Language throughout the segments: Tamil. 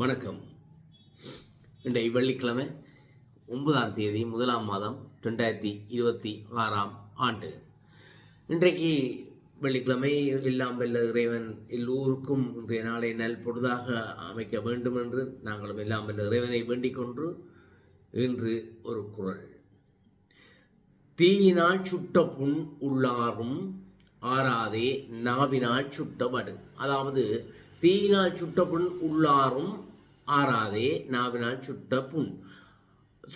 வணக்கம். இன்றைய வெள்ளிக்கிழமை ஒன்பதாம் தேதி முதலாம் மாதம் ரெண்டாயிரத்தி இருபத்தி ஆறாம் ஆண்டு. இன்றைக்கு வெள்ளிக்கிழமை எல்லாம் வெல்ல இறைவன் எல்லோருக்கும் இன்றைய நாளை நல் பொழுதாக அமைக்க வேண்டும் என்று நாங்களும் எல்லாம் வெல்ல இறைவனை வேண்டிக் கொண்டு இன்று ஒரு குரல். தீயினால் சுட்ட புண் உள்ளாரும் ஆறாதே நாவினால் சுட்டபடு அதாவது தீயினால் சுட்ட புண் உள்ளாரும் ஆறாதே நாவினால் சுட்ட புண்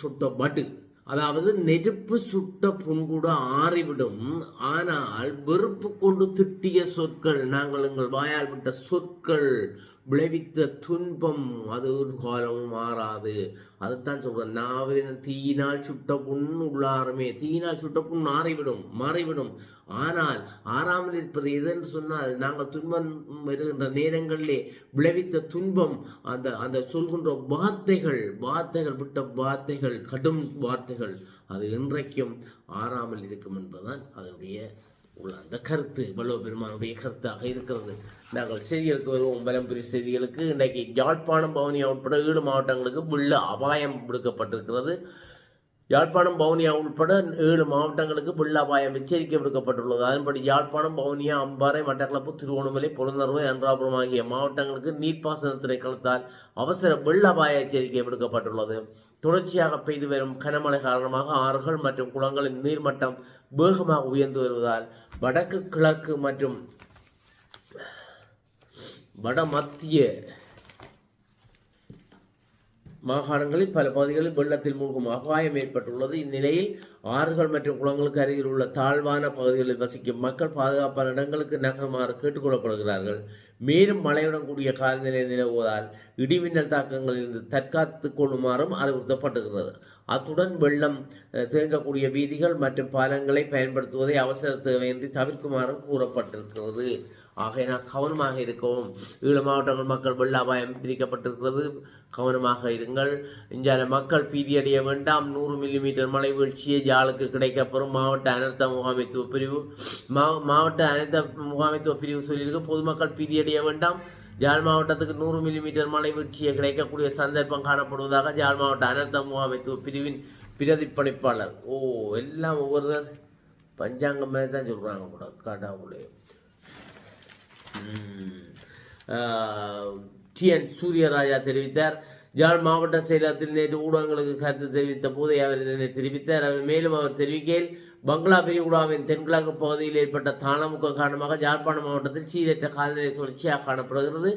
சுட்ட பட்டு. அதாவது நெருப்பு சுட்ட புண் கூட ஆறிவிடும். ஆனால் வெறுப்பு கொண்டு திட்டிய சொற்கள் நாங்கள் எங்கள் வாயால் விட்ட சொற்கள் விளைவித்த துன்பம் அது ஒரு காலமும் மாறாது. அதைத்தான் சொல்றேன். நாவின் தீயினால் சுட்ட புண் உள்ளாருமே தீயினால் சுட்ட புண் ஆறிவிடும் மாறிவிடும். ஆனால் ஆறாமல் இருப்பது எதுன்னு சொன்னால் நாங்கள் துன்பம் வருகின்ற நேரங்களிலே விளைவித்த துன்பம் அந்த அந்த சொல்கின்ற வார்த்தைகள் வார்த்தைகள் விட்ட வார்த்தைகள் கடும் வார்த்தைகள் அது இன்றைக்கும் ஆறாமல் இருக்கும் என்பதுதான் அதனுடைய உள்ள அந்த கருத்து வள்ளுவ பெருமானுடைய கருத்தாக இருக்கிறது. நாங்கள் செய்திகளுக்கு வருவோம் பலம்புரி செய்திகளுக்கு. இன்றைக்கு யாழ்ப்பாணம் பவனியா உட்பட ஏழு மாவட்டங்களுக்கு வெள்ள அபாயம் விடுக்கப்பட்டிருக்கிறது. யாழ்ப்பாணம் பவுனியா உட்பட ஏழு மாவட்டங்களுக்கு வெள்ள அபாயம் எச்சரிக்கை விடுக்கப்பட்டுள்ளது. அதன்படி யாழ்ப்பாணம் பவுனியா அம்பாறை மட்டக்களப்பு திருவோணமலை புலனறுவை அன்றாபுரம் ஆகிய மாவட்டங்களுக்கு நீர்ப்பாசன திணைக்களத்தால் அவசர வெள்ள அபாய எச்சரிக்கை விடுக்கப்பட்டுள்ளது. தொடர்ச்சியாக பெய்து வரும் கனமழை காரணமாக ஆறுகள் மற்றும் குளங்களின் நீர்மட்டம் வேகமாக உயர்ந்து வருவதால் வடக்கு கிழக்கு மற்றும் வட மத்திய மாகாணங்களில் பல பகுதிகளில் வெள்ளத்தில் மூழ்கும் அபாயம் ஏற்பட்டுள்ளது. இந்நிலையில் ஆறுகள் மற்றும் குளங்களுக்கு அருகில் உள்ள தாழ்வான பகுதிகளில் வசிக்கும் மக்கள் பாதுகாப்பான இடங்களுக்கு நகருமாறு கேட்டுக்கொள்ளப்படுகிறார்கள். மேலும் மழையுடன் கூடிய காலநிலை நிலவுவதால் இடிமின்னல் தாக்கங்களிலிருந்து தற்காத்துக் கொள்ளுமாறும் அறிவுறுத்தப்பட்டுகிறது. அத்துடன் வெள்ளம் தேங்கக்கூடிய வீதிகள் மற்றும் பாலங்களை பயன்படுத்துவதை அவசர தேவையின்றி தவிர்க்குமாறு கூறப்பட்டிருக்கிறது. ஆகையினால் கவனமாக இருக்கவும். ஈழ மாவட்டங்கள் மக்கள் வெள்ள அபாயம் பிரிக்கப்பட்டிருக்கிறது. கவனமாக இருங்கள். இஞ்சால மக்கள் பீதியடைய வேண்டாம். நூறு மில்லிமீட்டர் மழை வீழ்ச்சியை ஜாலுக்கு கிடைக்கப்பெறும் மாவட்ட அனர்த்த முகாமைத்துவ பிரிவு மாவட்ட அனர்த்த முகாமைத்துவ பிரிவு சொல்லியிருக்கு. பொதுமக்கள் பீதியடைய வேண்டாம். ஜாழ் மாவட்டத்துக்கு நூறு மில்லிமீட்டர் மழை வீழ்ச்சியை கிடைக்கக்கூடிய சந்தர்ப்பம் காணப்படுவதாக ஜாழ் மாவட்ட அனர்த்த முகாமைத்துவ பிரிவின் பிரதிப்பணிப்பாளர் ஓ எல்லாம் ஒவ்வொரு பஞ்சாங்கம் மாதிரி தான் சொல்கிறாங்க கூட கடவுளே. டிஎன் சூரியராஜா தெரிவித்தார். யாழ் மாவட்ட செயலகத்தில் நேற்று ஊடகங்களுக்கு கருத்து தெரிவித்த போது அவர் இதனை தெரிவித்தார். அவர் மேலும் அவர் தெரிவிக்கையில் பங்களா விரிகுடாவின் தென்கிழக்கு பகுதியில் ஏற்பட்ட தாளமுக்கம் காரணமாக யாழ்ப்பாணம் மாவட்டத்தில் சீரற்ற காலநிலை தொடர்ச்சியாக காணப்படுகிறது.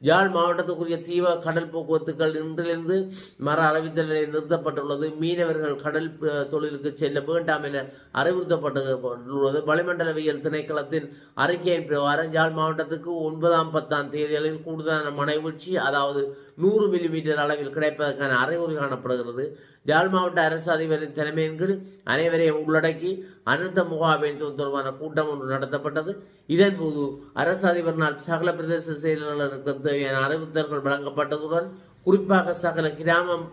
யாழ் மாவட்டத்துக்குரிய தீவ கடல் போக்குவரத்துகள் இன்றிலிருந்து மர அறிவித்தல் நிறுத்தப்பட்டுள்ளது. மீனவர்கள் கடல் தொழிலுக்கு செல்ல வேண்டாம் என அறிவுறுத்தப்பட்டுள்ளது. வளிமண்டலவியல் திணைக்களத்தின் அறிக்கையின் பிரகாரம் யாழ் மாவட்டத்துக்கு ஒன்பதாம் பத்தாம் தேதிகளில் கூடுதலான மனைவீழ்ச்சி அதாவது நூறு மில்லிமீட்டர் அளவில் கிடைப்பதற்கான அறிகுறி காணப்படுகிறது. யாழ் மாவட்ட அரசு அதிபரின் தலைமையின் கீழ் அனைவரையும் உள்ளடக்கி அனந்த முகாமைத்துவம் தொடர்பான கூட்டம் ஒன்று நடத்தப்பட்டது. இதன்போது அரசு அதிபரினால் சகல பிரதேச செயலாளருக்கு தேவையான அறிவுறுத்தல்கள் வழங்கப்பட்டதுடன் குறிப்பாக சகல கிராமம்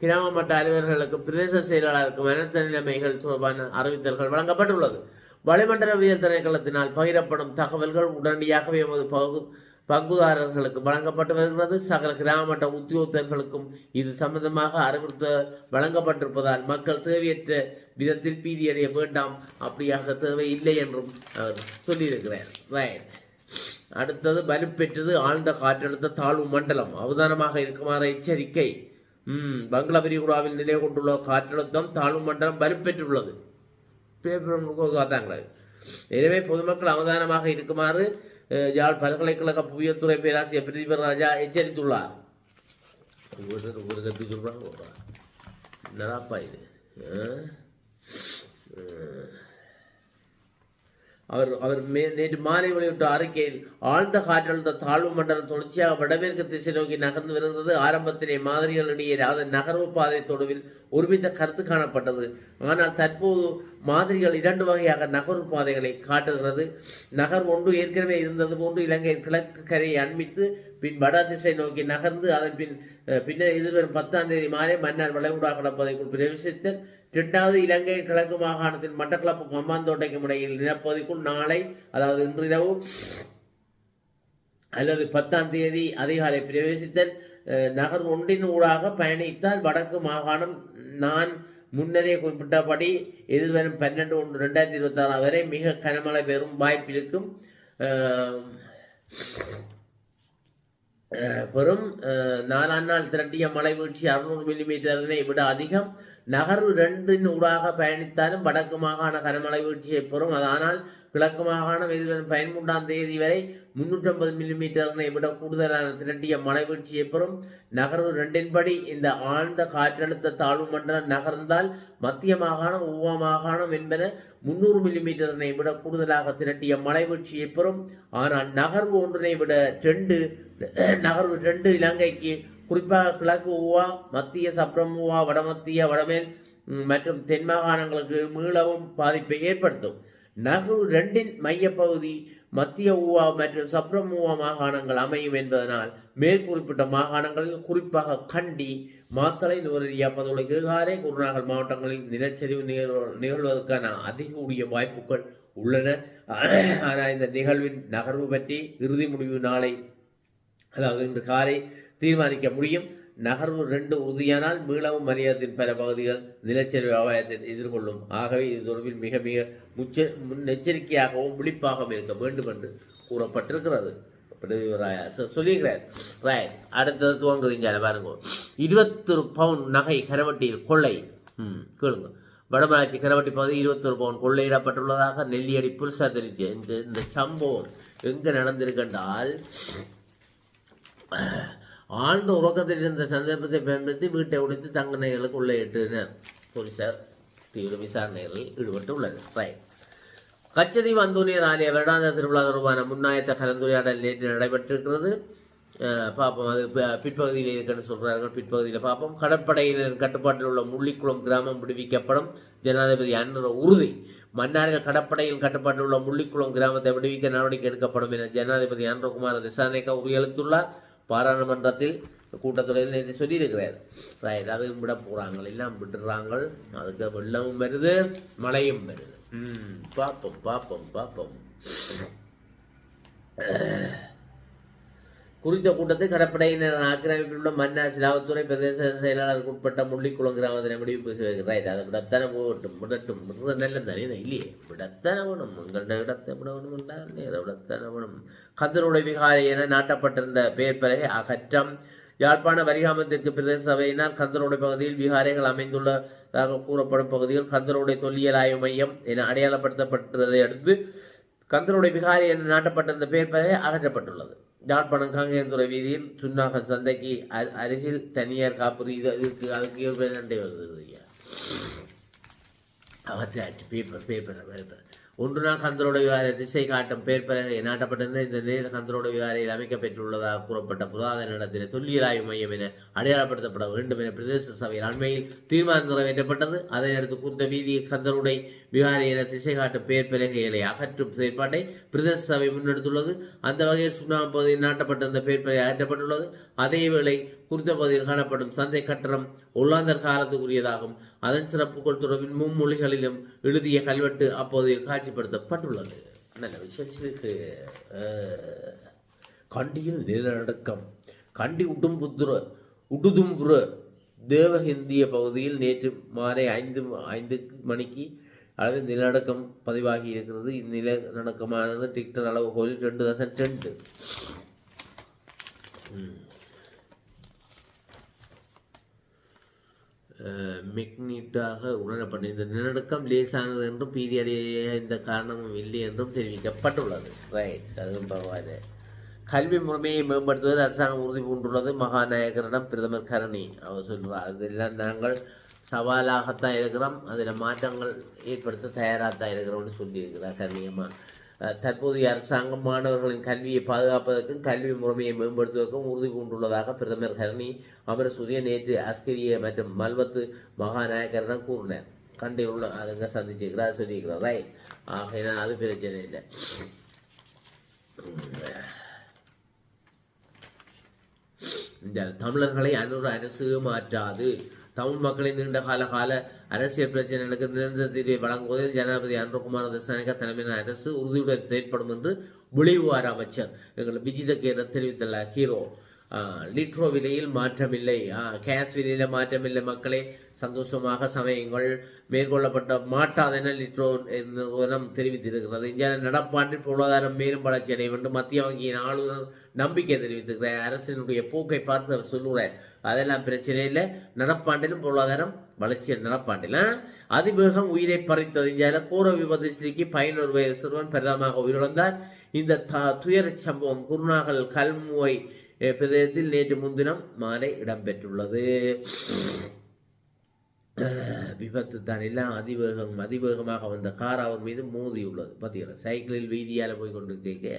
கிராம மட்ட அலுவலர்களுக்கு பிரதேச செயலாளருக்கும் அனைத்து நிலைமைகள் தொடர்பான அறிவித்தல்கள் வழங்கப்பட்டுள்ளது. வளிமண்டலவியல் திணைக்களத்தினால் பகிரப்படும் தகவல்கள் உடனடியாகவே எமது பகு பங்குதாரர்களுக்கு வழங்கப்பட்டு வருகிறது. சகல கிராம உத்தியோகத்தர்களுக்கும் இது சம்பந்தமாக அறிவுறுத்த வழங்கப்பட்டிருப்பதால் மக்கள் தேவையற்ற விதத்தில் பீதியடைய வேண்டாம். அப்படியாக தேவை இல்லை என்றும் அவர் சொல்லியிருக்கிறார். ரைட் அடுத்தது வலுப்பெற்றது ஆழ்ந்த காற்றழுத்த தாழ்வு மண்டலம். அவதானமாக இருக்குமாறு எச்சரிக்கை. ம் பங்களா விரிகுடாவில் நிலை கொண்டுள்ள காற்றழுத்தம் தாழ்வு மண்டலம் வலுப்பெற்றுள்ளது பேப்பர் எனவே பொதுமக்கள் அவதானமாக இருக்குமாறு யாழ் பல்கலைக்கழக புவியத்துறை பேராசிரியர் பிரதீபர் ராஜா எச்சரித்துள்ளார் ஒரு ஒரு கட்டி சொல்கிறாங்க என்னடாப்பா இது அவர் அவர் மே நேற்று மாலை வெளியிட்ட அறிக்கையில் ஆழ்ந்த காற்றழுத்த தாழ்வு மண்டலம் தொடர்ச்சியாக வடமேற்கு திசை நோக்கி நகர்ந்து வருகிறது. ஆரம்பத்திலே மாதிரிகளிடையே அதன் நகர்வு பாதை தொடுவில் ஒருமித்த கருத்து காணப்பட்டது. ஆனால் தற்போது மாதிரிகள் இரண்டு வகையாக நகர்வு பாதைகளை காட்டுகிறது. நகர் ஒன்று ஏற்கனவே இருந்தது போன்று இலங்கையின் கிழக்கு கரையை அண்மித்து பின் வட திசை நோக்கி நகர்ந்து அதன் பின் பின்னர் எதிர்வரும் பத்தாம் தேதி மாலை மன்னர் வளைகுடா கடப்பதைக்குள் பிரவேசித்தல் இரண்டாவது இலங்கை கிழக்கு மாகாணத்தின் மட்டக்களப்பு கம்பாந்தோட்டைக்கும் இடையில் நிலப்பகுதிக்குள் நாளை அதாவது இன்றிரவு அல்லது பத்தாம் தேதி அதிகாலை பிரவேசித்தல் நகர் ஒன்றின் ஊடாக பயணித்தால் வடக்கு மாகாணம் நான் முன்னரே குறிப்பிட்டபடி எதிர்வரும் பன்னெண்டு ஒன்று ரெண்டாயிரத்தி இருபத்தி ஆறாம் வரை மிக கனமழை பெறும் வாய்ப்பு இருக்கும். அஹ், நாலாம் நாள் திரட்டிய மழை வீழ்ச்சி அறுநூறு மில்லிமீட்டரினை விட அதிகம். நகர்வு ரெண்டின் ஊடாக பயணித்தாலும் வடக்கு மாகாண கனமழை வீழ்ச்சியை பெறும். ஆனால் கிழக்கு மாகாணம் வெயிலுடன் பதிமூன்றாம் தேதி வரை முன்னூற்றம்பது மில்லிமீட்டரினை விட கூடுதலான திரட்டிய மழை வீழ்ச்சியை பெறும். நகர்வு ரெண்டின்படி இந்த ஆழ்ந்த காற்றழுத்த தாழ்வு மண்டலம் நகர்ந்தால் மத்திய மாகாணம் ஊவா மாகாணம் என்பன முன்னூறு மில்லிமீட்டரினை விட கூடுதலாக திரட்டிய மழை வீழ்ச்சியை பெறும். ஆனால் நகர்வு ஒன்றினை விட ரெண்டு நகர்வு ரெண்டு இலங்கைக்கு குறிப்பாக கிழக்கு ஊவா மத்திய சப்ரம் ஊவா வடமத்திய வடமேல் மற்றும் தென் மாகாணங்களுக்கு மீளவும் பாதிப்பை ஏற்படுத்தும். நகர்வு ரெண்டின் மையப்பகுதி மத்திய ஊவா மற்றும் சப்ரமூவா மாகாணங்கள் அமையும் என்பதனால் மேல் குறிப்பிட்ட மாகாணங்களில் குறிப்பாக கண்டி மாத்தளை நுவரெலியா பதவியுள்ள கிருகாரை குருநாகல் மாவட்டங்களில் நிலச்சரிவு நிகழ்வு நிகழ்வதற்கான அதிக கூடிய வாய்ப்புகள் உள்ளன. ஆனால் இந்த நிகழ்வின் நகர்வு பற்றி இறுதி முடிவு நாளை அதாவது இன்று காலை தீர்மானிக்க முடியும். நகர்வு ரெண்டு உறுதியானால் மீளவும் மரியாதையின் பல பகுதிகள் நிலச்சரிவு அபாயத்தை எதிர்கொள்ளும். ஆகவே இது தொடர்பில் மிக மிக முச்ச முன்னெச்சரிக்கையாகவும் விழிப்பாகவும் இருக்க வேண்டும் என்று கூறப்பட்டிருக்கிறது. சொல்லியிருக்கிறார். அடுத்தது துவங்குறீங்க பாருங்க. இருபத்தொரு பவுன் நகை கரவட்டியில் கொள்ளை. ம் கேளுங்க. வடமராட்சி கரவட்டி பகுதி இருபத்தொரு பவுன் கொள்ளையிடப்பட்டுள்ளதாக நெல்லியடி புதுசாக தெரிஞ்சு. இந்த இந்த சம்பவம் எங்கே நடந்திருக்கென்றால் ஆழ்ந்த உறக்கத்தில் இருந்த சந்தர்ப்பத்தை பயன்படுத்தி வீட்டை உடைத்து தங்க நகைகளுக்கு உள்ளிட்டனர் போலீசார் தீவிர விசாரணைகளில் ஈடுபட்டுள்ளது ரைட் கச்சதீவு அந்தோனியர் ஆலய வருடாந்த திருவிழா தொடர்பான முன்னாயத்த கலந்துரையாடல் நேற்று நடைபெற்றிருக்கிறது. பார்ப்போம் அது பிற்பகுதியில் இருக்குன்னு சொல்கிறார்கள் பிற்பகுதியில் பார்ப்போம் கடற்படையினர் கட்டுப்பாட்டில் உள்ள முள்ளிக்குளம் கிராமம் விடுவிக்கப்படும். ஜனாதிபதி அன்னர் உறுதி. மன்னார்கள் கடற்படையின் கட்டுப்பாட்டில் உள்ள முள்ளிக்குளம் கிராமத்தை விடுவிக்க நடவடிக்கை எடுக்கப்படும் என ஜனாதிபதி அன்றகுமார் திசானேக்கா உறுதியளித்துள்ளார். பாராளுமன்றத்தில் கூட்டத்தொடரில் நேற்று சொல்லியிருக்கிறார். ரைட் அதுவும் விட போகிறாங்க எல்லாம் விட்டுறாங்க அதுக்கு வெள்ளமும் வருது மழையும் வருது. ம். பார்ப்போம் பார்ப்போம் பார்ப்போம் குறித்த கூட்டத்தில் கடற்படையினர் ஆக்கிரமிப்பில் உள்ள மன்னார் சிலாவத்துறை பிரதேச செயலாளருக்கு உட்பட்ட முள்ளிக்குளம் கிராமத்தினை முடிவு செய்கிறார் அதை விடத்தானே போகட்டும் விடட்டும். நல்ல தானே இல்லையே. விடத்தானே வேணும் உங்கள்கிட்ட இடத்தை விட வேணும் என்றால் நேரம் வேணும் கந்தனுடைய விகாரை என நாட்டப்பட்டிருந்த பெயர் பிறகு அகற்றம். யாழ்ப்பாண வரிகாமத்திற்கு பிரதேச சபையினால் கந்தனுடைய பகுதியில் விகாரைகள் அமைந்துள்ளதாக கூறப்படும் பகுதியில் கந்தனுடைய தொல்லியல் ஆய்வு மையம் என அடையாளப்படுத்தப்பட்டதை அடுத்து கந்தருடைய விகாரி என நாட்டப்பட்டிருந்த பெயர் பிறகு அகற்றப்பட்டுள்ளது. யாழ்ப்பாணம் துறை வீதியில் சுன்னாகம் சந்தைக்கு அருகில் தனியார் காப்புரி இது இதுக்கு அதுக்கு ஒரு நண்டை வருது ஐயா. அவற்றாச்சு பேப்பர் பேப்பர் பேப்பர் ஒன்று நாள் கந்தரோட விகாரை திசை காட்டும் பேர் பிறகு நாட்டப்பட்டிருந்த இந்த நேர கந்தரோட விகாரையில் அமைக்கப்பெற்றுள்ளதாக கூறப்பட்ட புராதன நடத்தின தொல்லியல் ஆய்வு மையம் என அடையாளப்படுத்தப்பட வேண்டும் என பிரதேச சபையில் அண்மையில் தீர்மானம் நிறைவேற்றப்பட்டது. அதனையடுத்து குறித்த வீதியை கந்தருடை விகாரை என திசை காட்டும் பேர் பிறகைகளை அகற்றும் செயற்பாட்டை பிரதேச சபை முன்னெடுத்துள்ளது. அந்த வகையில் சுண்ணாம்பு பகுதியில் நாட்டப்பட்டிருந்த பேர் பிறகு அகற்றப்பட்டுள்ளது அதேவேளை குறித்த பகுதியில் காணப்படும் சந்தை கட்டணம் ஒல்லாந்தர் காலத்துக்குரியதாகும். அதன் சிறப்புகள் தொடர்பில் மும்மொழிகளிலும் எழுதிய கல்வெட்டு அப்போது காட்சிப்படுத்தப்பட்டுள்ளது. நல்ல விசேஷத்துக்கு கண்டியில் நிலநடுக்கம். கண்டி உடும்புத்துற உடுதும்புற தேவஹிந்திய பகுதியில் நேற்று மாலை ஐந்து ஐந்து மணிக்கு அளவில் நிலநடுக்கம் பதிவாகி இருக்கிறது. இந்நிலநடுக்கமானது டிக்டர் அளவுகோலில் ரெண்டு தசம் ரெண்டு. மெக்னிட்டாக உணரப்பட்ட இந்த நிலநடுக்கம் லேசானது என்றும் பீதியடைய இந்த காரணமும் இல்லை என்றும் தெரிவிக்கப்பட்டுள்ளது. ரைட் அதுவும் பரவாயில்ல. கல்வி முறைமையை மேம்படுத்துவது அரசாங்கம் உறுதி பூண்டுள்ளது. மகாநாயகரிடம் பிரதமர் கரணி அவர் சொல்கிறார் அதெல்லாம் நாங்கள் சவாலாகத்தான் இருக்கிறோம். அதில் மாற்றங்கள் ஏற்படுத்த தயாராகத்தான் இருக்கிறோம்னு சொல்லியிருக்கிறார் கண்ணியமாக அஹ் தற்போதைய அரசாங்கம் மாணவர்களின் கல்வியை பாதுகாப்பதற்கும் கல்வி முறைமையை மேம்படுத்துவதற்கும் உறுதி பூண்டுள்ளதாக பிரதமர் ஹரணி அமரசூரிய நேற்று அஸ்கரிய மற்றும் மல்வத்து மகாநாயகரிடம் கூறினார். கண்டில் உள்ள அதுங்க சந்திச்சுக்கிறார் சொல்லியிருக்கிறார். ரைட் ஆகையினால் அது பிரச்சனை இல்லை. இந்த தமிழர்களை அனுர அரசு மாற்றாது. தமிழ் மக்களின் நீண்ட கால கால அரசியல் பிரச்சனைகளுக்கு நிரந்தர தீர்வை வழங்குவதில் ஜனாதிபதி அனுரகுமார் திசானிகா தலைமையிலான அரசு உறுதியுடன் செயற்படும் என்று வெளிவார அமைச்சர் எங்கள் விஜித கேர தெரிவித்துள்ளார். ஹீரோ. லிட்ரோ விலையில் மாற்றமில்லை கேஸ் விலையில் மாற்றமில்லை மக்களே சந்தோஷமாக சமயங்கள் மேற்கொள்ளப்பட்ட மாட்டாதென லிட்ரோ நிறுவனம் தெரிவித்திருக்கிறது இந்தியாவில் நடப்பாண்டில் பொருளாதாரம் மேலும் வளர்ச்சி அடையும் என்று மத்திய வங்கியின் ஆளுநர் நம்பிக்கை தெரிவித்திருக்கிறார் அரசினுடைய போக்கை பார்த்து அவர் சொல்லுகிறார் அதெல்லாம் பிரச்சனை இல்லை நடப்பாண்டிலும் பொருளாதாரம் வளர்ச்சி நடப்பாண்டில் அதிவேகம் உயிரை பறித்தது இந்தியாவில் கோர விபத்து சிக்கி பதினோரு வயது சிறுவன் பிரதமாக உயிரிழந்தார் இந்த த- துயரச் சம்பவம் குருநாகல் கல்முவை பிரதேசத்தில் நேற்று முன்தினம் மாலை இடம்பெற்றுள்ளது விபத்து தான் எல்லாம் அதிவேகம் அதிவேகமாக வந்த கார் அவர் மீது மோதியுள்ளது பார்த்தீங்களா சைக்கிளில் வீதியால் போய் கொண்டு கேட்க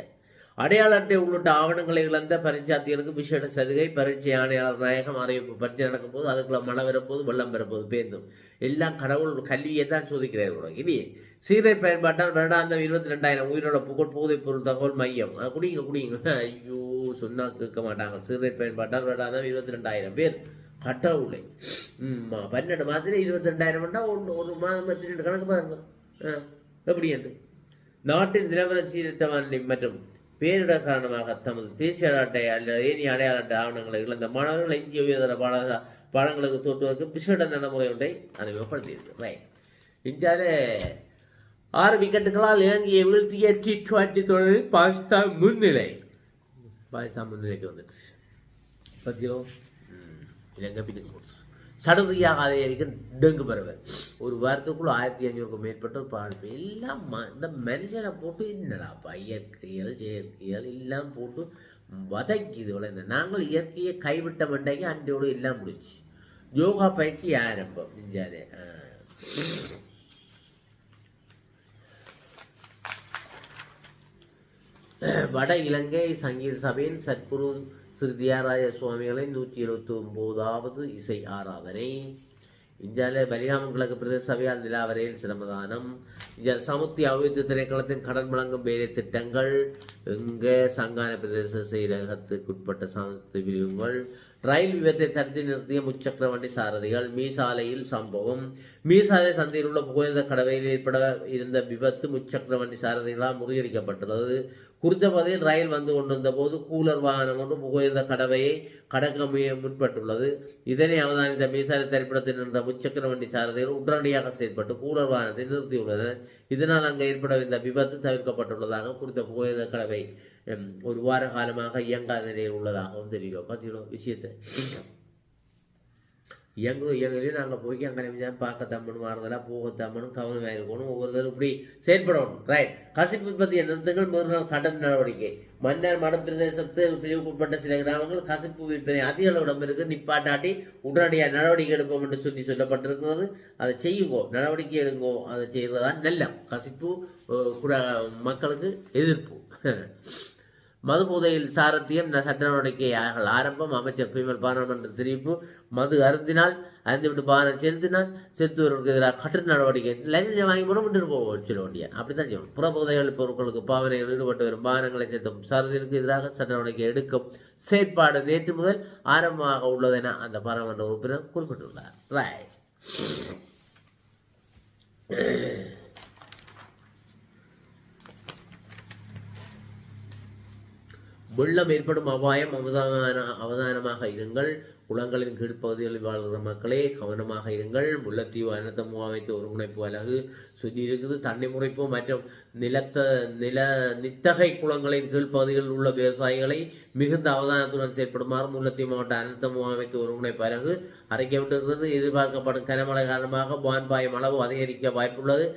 அடையாள அட்டை உள்ளிட்ட ஆவணங்களை இழந்த பரீட்சார்த்திகளுக்கு விசேட சலுகை பரீட்சை ஆணையாளர் நாயகம் அறிவிப்பு பரீட்சை நடக்கும் போது அதுக்குள்ள மழை வரப்போது வெள்ளம் வரப்போது பேந்தும் எல்லாம் கடவுள் கல்வியை தான் சோதிக்கிறார்கள் இனி இல்லையே பயன்பாட்டால் வருடாந்தம் இருபத்தி ரெண்டாயிரம் உயிரோட புகழ் போதைப் பொருள் தகவல் மையம் குடிங்க குடிங்க ஐயோ சொன்னால் கேட்க மாட்டாங்க. சிகரெட் பயன்பாட்டால் வருடாந்தம் இருபத்தி ரெண்டாயிரம் பேர். கடவுளை ம் பன்னெண்டு மாதத்துல இருபத்தி ரெண்டாயிரம் ஒன்று ஒரு மாதம் பத்தி ரெண்டு கணக்கு பாருங்க. எப்படி என்று. நாட்டின் நிலவர சீரற்ற மற்றும் பேரிடர் காரணமாக தமது தேசிய அட்டை அல்லது ஏனைய அடையாள அட்டை ஆவணங்களை இழந்த மாணவர்கள் இந்திய உயர்தர பாட பாடங்களுக்கு தோற்றுவதற்கு விசேட நடைமுறை ஒன்றை அறிமுகப்படுத்தியிருக்கு ரைட் இந்தியாவிலே ஆறு விக்கெட்டுகளால் இலங்கையை வீழ்த்திய டி டுவெண்டி தொடரில் பாகிஸ்தான் முன்னிலை. பாகிஸ்தான் முன்னிலைக்கு வந்துடுச்சு பத்தியோ? இலங்கை பின்னுக்கு போச்சு. சடுதியாக அதை வரைக்கும் டெங்கு பறவை. ஒரு வாரத்துக்குள்ளே ஆயிரத்தி ஐநூறுக்கும் மேற்பட்டோர் பாழ்வு எல்லாம் ம- இந்த மனுஷனை போட்டு என்னடாப்பா இயற்கையல் செயற்கையல் எல்லாம் போட்டு வதக்கிது இந்த நாங்கள் இயற்கையை கைவிட்ட மண்டைக்கு அண்டையோடு எல்லாம் முடிச்சு. யோகா பயிற்சி ஆரம்பம். இஞ்சாலே வட இலங்கை சங்கீத சபையின் சத்குரு ஸ்ரீ தியாராய சுவாமிகளின் நூற்றி எழுபத்தி ஒன்பதாவது இசை ஆராதனை. இந்தியாவில் பலிகாமம் கிழக்கு பிரதேச சபையால் நிலாவரையில் சிரமதானம். இந்தியா சமுத்தி அபிவிருத்தி திரைக்களத்தின் கடன் வழங்கும் வேலை திட்டங்கள். எங்க சங்கான பிரதேச செயலகத்துக்குட்பட்ட சமுத்தி பிரிவுகள் ரயில் விபத்தை தடுத்து நிறுத்திய முச்சக்கர வண்டி சாரதிகள் மீசாலையில் சம்பவம். மீசாலை சந்தையில் உள்ள புகைந்த கடவையில் ஏற்பட இருந்த விபத்து முச்சக்கர வண்டி சாரதிகளால் முறியடிக்கப்பட்டுள்ளது குறித்த பகுதியில் ரயில் வந்து கொண்டிருந்த போது கூலர் வாகனம் ஒன்று புகைந்த கடவையை கடக்க முய இதனை அவதானித்த மீசாலை திரைப்படத்தில் நின்ற முச்சக்கர வண்டி சாரதிகள் உடனடியாக செயல்பட்டு கூலர் வாகனத்தை நிறுத்தியுள்ளனர். இதனால் அங்கு ஏற்பட இந்த விபத்து தவிர்க்கப்பட்டுள்ளதாக குறித்த புகைந்த கடவை ஒரு வார காலமாக இயங்காத நிலையில் உள்ளதாகவும் தெரியும். பார்த்தீங்கன்னா விஷயத்தை. இயங்கு எங்களையும் நாங்கள் போய் அங்கே நிமிஷம் பார்க்க தம்மனும் மாறுதலாக போக தம்மனும் கவனமாக இருக்கணும் ஒவ்வொருத்தரும் இப்படி செயல்படணும் ரைட் கசிப்பு பற்றிய நிறுத்தங்கள் மறுநாள் கடன் நடவடிக்கை. மன்னர் மடப்பிரதேசத்து பிரிவுக்குட்பட்ட சில கிராமங்கள் கசிப்பு விற்பனை அதிக அளவு இடம்பெருக்கு நிப்பாட்டாட்டி உடனடியாக நடவடிக்கை எடுப்போம் என்று சொல்லி சொல்லப்பட்டிருக்கிறது. அதை செய்யுங்கோ நடவடிக்கை எடுங்கோ. அதை செய்கிறதா நல்ல கசிப்பு மக்களுக்கு எதிர்ப்பு. மது போதையில் சாரத்தியம் ந- சட்ட ஆரம்பம்? அமைச்சர் பீமல் பாராளுமன்ற தெரிவிப்பு மது அருந்தினால் அருந்திவிட்டு பானம் செலுத்தினால் செலுத்துவதற்கு எதிராக கட்டு நடவடிக்கை. லைசன்ஸ் வாங்கி போட விட்டு போக சொல்ல வேண்டிய அப்படித்தான் செய்வோம். புற போதைகள் பொருட்களுக்கு பாவனைகள் ஈடுபட்டு வரும். வாகனங்களை செலுத்தும் சாரதிகளுக்கு எதிராக சட்ட நடவடிக்கை எடுக்கும் செயற்பாடு நேற்று முதல் ஆரம்பமாக உள்ளதென அந்த பாராளுமன்ற உறுப்பினர் குறிப்பிட்டுள்ளார். ரைட் வெள்ளம் ஏற்படும் அபாயம் அவதான அவதானமாக இருங்கள். குளங்களின் கீழ்ப்பகுதிகளில் வாழ்கிற மக்களே கவனமாக இருங்கள். முல்லைத்தீவு அனர்த்த முகாமைத்து ஒருங்கிணைப்பு அலகு சொல்லியிருக்குது தண்ணி முறைப்பு மற்றும் நிலத்த நில நித்தகை குளங்களின் கீழ்ப்பகுதிகளில் உள்ள விவசாயிகளை மிகுந்த அவதானத்துடன் செயற்படுமாறு முல்லைத்தீவு மாவட்ட அனர்த்த முகாமைத்து ஒருங்கிணைப்பு அலகு அறிக்கப்பட்டிருக்கிறது எதிர்பார்க்கப்படும் கனமழை காரணமாக வான்பாயம் அளவு அதிகரிக்க வாய்ப்புள்ளது.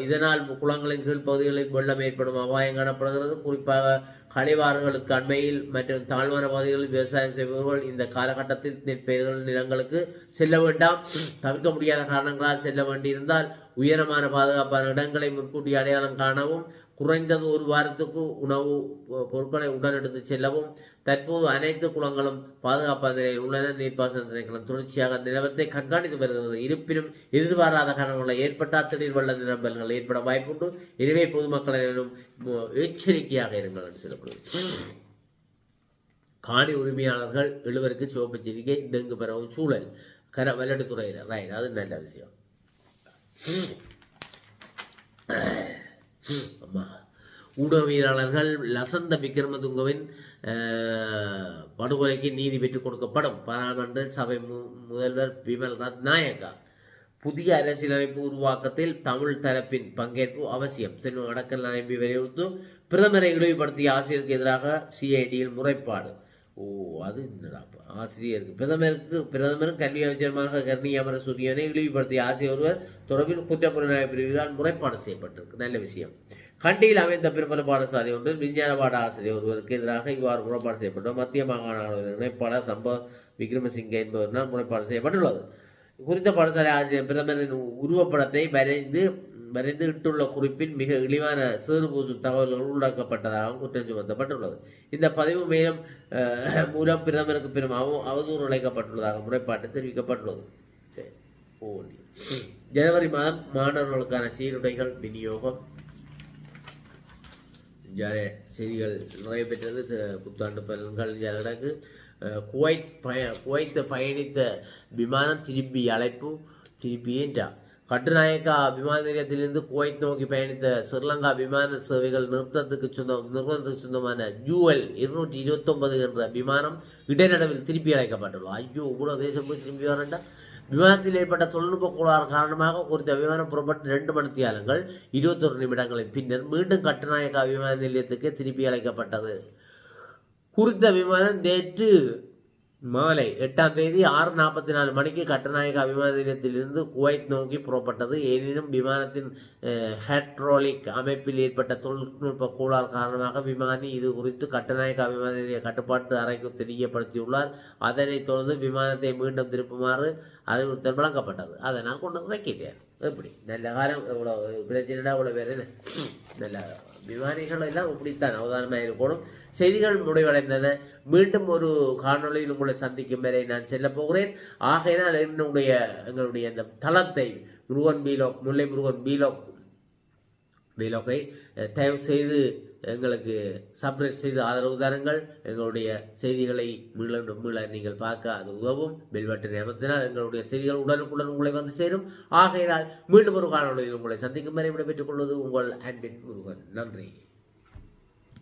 இதனால் குளங்களின் கீழ்ப்பகுதிகளில் வெள்ளம் ஏற்படும் அபாயம் காணப்படுகிறது. குறிப்பாக கழிவாறுகளுக்கு அண்மையில் மற்றும் தாழ்வான பகுதிகளில் விவசாயம் செய்பவர்கள் இந்த காலகட்டத்தில் நெற்பயிர்கள் நிலங்களுக்கு செல்ல வேண்டாம். தவிர்க்க முடியாத காரணங்களால் செல்ல வேண்டியிருந்தால் உயரமான பாதுகாப்பான இடங்களை முன்கூட்டி அடையாளம் காணவும் குறைந்தது ஒரு வாரத்துக்கு உணவு பொ- பொருட்களை உடன் எடுத்து செல்லவும் தற்போது அனைத்து குளங்களும் பாதுகாப்பான நிலையில் உள்ளன. நீர்ப்பாசன திணைக்களம் தொடர்ச்சியாக நிலவரத்தை கண்காணித்து வருகிறது. இருப்பினும் எதிர்பாராத காரணங்களை ஏற்பட்டால் திடீர் வெள்ள நிரம்பல்கள் ஏற்பட வாய்ப்புண்டு. எனவே பொதுமக்களிடம் எச்சரிக்கையாக இருங்கள் என்று சொல்லப்படுகிறது. காணி உரிமையாளர்கள் எழுவருக்கு சிவப்பு எச்சரிக்கை டெங்கு பரவும் சூழல். கர வெள்ளடித்துறையில் ரைட். அது நல்ல விஷயம். அம்மா. ஊடகவியலாளர்கள் லசந்த விக்ரமதுங்கவின் படுகொலைக்கு நீதி பெற்றுக் கொடுக்கப்படும். பாராளுமன்ற சபை மு- முதல்வர் விமல் ரத்நாயகா புதிய அரசியலமைப்பு உருவாக்கத்தில் தமிழ் தரப்பின் பங்கேற்பு அவசியம். செல்வம் அடக்கல் நாயம்பி வலியுறுத்து பிரதமரை இழிவுபடுத்திய ஆசிரியருக்கு எதிராக சிஐடியில் முறைப்பாடு. ஓ அது என்னடா ஆசிரியருக்கு பிரதமருக்கு பிரதமரும் கல்வி அமைச்சருமாக கர்ணி அமர சூரியனை இழிவுபடுத்திய ஆசிரியர் ஒருவர் தொடர்பில் குற்றப்புலனாய்வு பிரிவினால் முறைப்பாடு செய்யப்பட்டிருக்கு. நல்ல விஷயம். கண்டியில் அமைந்த பிரபல பாடசாலை ஒன்றில் விஞ்ஞான பாட ஆசிரியர் ஒருவருக்கு எதிராக இவ்வாறு முறைப்பாடு செய்யப்பட்டோம் மத்திய மாகாண இணைப்பாளர் சம்பவ விக்ரமசிங்க என்பவரினால் முறைப்பாடு செய்யப்பட்டுள்ளது. குறித்த பாடசாலை ஆசிரியர் பிரதமரின் உருவப்படத்தை வரைந்து வரைந்து இட்டுள்ள குறிப்பின் மிக இழிவான சிறு தகவல்கள் உள்ளாக்கப்பட்டதாகவும் குற்றம் சுமத்தப்பட்டுள்ளது. இந்த பதிவு மேலும் மூலம் பிரதமருக்கு பெரும் அவ அவதூறு அழைக்கப்பட்டுள்ளதாக முறைப்பாட்டு தெரிவிக்கப்பட்டுள்ளது. ஜனவரி மாதம் மாணவர்களுக்கான சீருடைகள் விநியோகம் ஜாலிய செய்திகள் நிறைய பெற்றது. புத்தாண்டு பலன்கள் ஜனடங்கு குவைத் பய குவைத்து பயணித்த விமானம் திருப்பி அழைப்பு திருப்பி என்றா கட்டுநாயக்கா விமான நிலையத்திலிருந்து குவைத் நோக்கி பயணித்த ஸ்ரீலங்கா விமான சேவைகள் நிறுத்தத்துக்கு சொந்தம் நிறுவனத்துக்கு சொந்தமான ஜூவல் இருநூற்றி இருபத்தொன்பது என்ற விமானம் இடைநடுவில் திருப்பி அழைக்கப்பட்டுள்ளது. ஐயோ இவ்வளோ தேசம் போய் திரும்பி வரண்டா விமானத்தில் ஏற்பட்ட தொழில்நுட்ப கோளாறு காரணமாக குறித்த விமானம் புறப்பட்டு ரெண்டு மணித்தியாலங்கள் இருபத்தொரு நிமிடங்களின் பின்னர் மீண்டும் கட்டுநாயக்கா விமான நிலையத்துக்கு திருப்பி அழைக்கப்பட்டது. குறித்த விமானம் நேற்று மாலை எட்டாம் தேதி ஆறு நாற்பத்தி நாலு மணிக்கு கட்டுநாயக்கா விமான நிலையத்திலிருந்து குவைத் நோக்கி புறப்பட்டது. எனினும் விமானத்தின் ஹைட்ரோலிக் அமைப்பில் ஏற்பட்ட தொழில்நுட்ப கோளாறு காரணமாக விமானி இது குறித்து கட்டுநாயக்கா விமான நிலைய கட்டுப்பாட்டு அறைக்கு தெரியப்படுத்தியுள்ளார். அதனைத் தொடர்ந்து விமானத்தை மீண்டும் திருப்புமாறு அறிவுறுத்தல் வழங்கப்பட்டது நான் கொண்டு வந்து வைக்கிட்டார் எப்படி? நல்ல காலம் இவ்வளோ பிரச்சனைடா இவ்வளோ பேர் நல்ல விமானிகள் எல்லாம் இப்படித்தான் அவதானமாக இருக்கணும். செய்திகள் முடிவடைந்தன. மீண்டும் ஒரு காணொலியில் உங்களை சந்திக்கும் வரை நான் செல்ல போகிறேன். ஆகையினால் என்னுடைய எங்களுடைய இந்த தளத்தை முருகன் பீலோக் முல்லை முருகன் பீலோக் பீலோக்கை தயவு செய்து எங்களுக்கு சப்ரேட் செய்து ஆதரவு தாருங்கள். எங்களுடைய செய்திகளை மீள மீள நீங்கள் பார்க்க அது உதவும். பெல் பட்டனை அமர்த்தினால் எங்களுடைய செய்திகள் உடனுக்குடன் உங்களை வந்து சேரும். ஆகையினால் மீண்டும் ஒரு காணொளியில் உங்களை சந்திக்கும் வரை விடைபெற்றுக் கொள்வது உங்கள் அன்பின் முருகன். நன்றி.